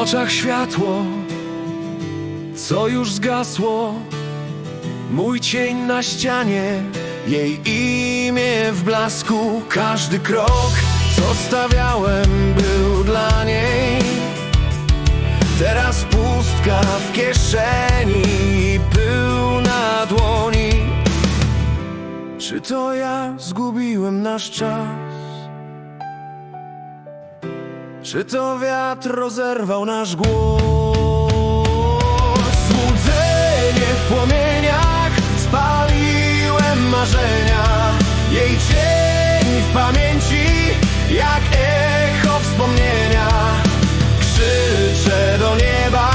oczach światło, co już zgasło. Mój cień na ścianie, jej imię w blasku. Każdy krok, co stawiałem, był dla niej. Teraz pustka w kieszeni i pył na dłoni. Czy to ja zgubiłem nasz czas? Czy to wiatr rozerwał nasz głos? Złudzenie w płomieniach spaliłem marzenia. Jej cień w pamięci jak echo wspomnienia. Krzyczę do nieba,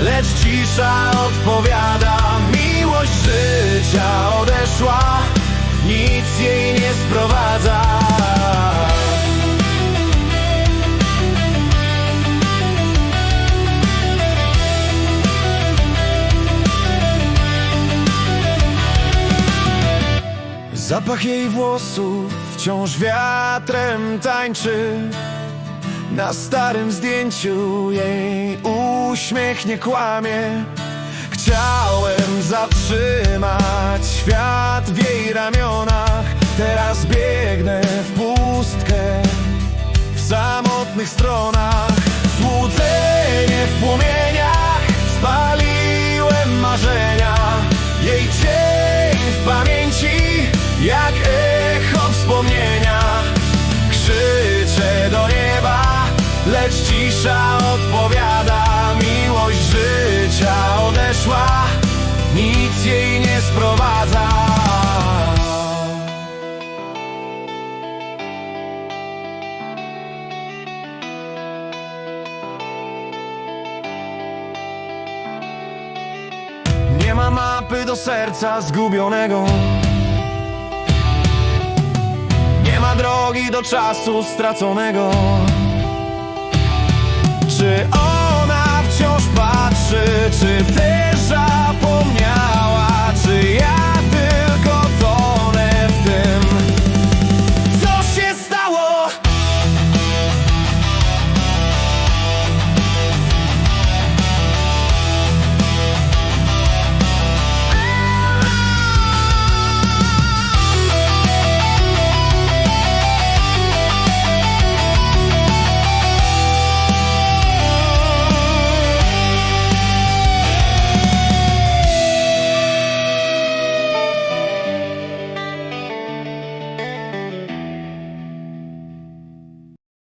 lecz cisza odpowiada. Miłość życia odeszła, nic jej nie sprowadza Zapach jej włosów wciąż wiatrem tańczy. Na starym zdjęciu jej uśmiech nie kłamie. Chciałem zatrzymać świat w jej ramionach. Teraz biegnę w pustkę w samotnych stronach Nic jej nie sprowadza. Nie ma mapy do serca zgubionego. Nie ma drogi do czasu straconego. Czy ona wciąż patrzy, czy zapomniała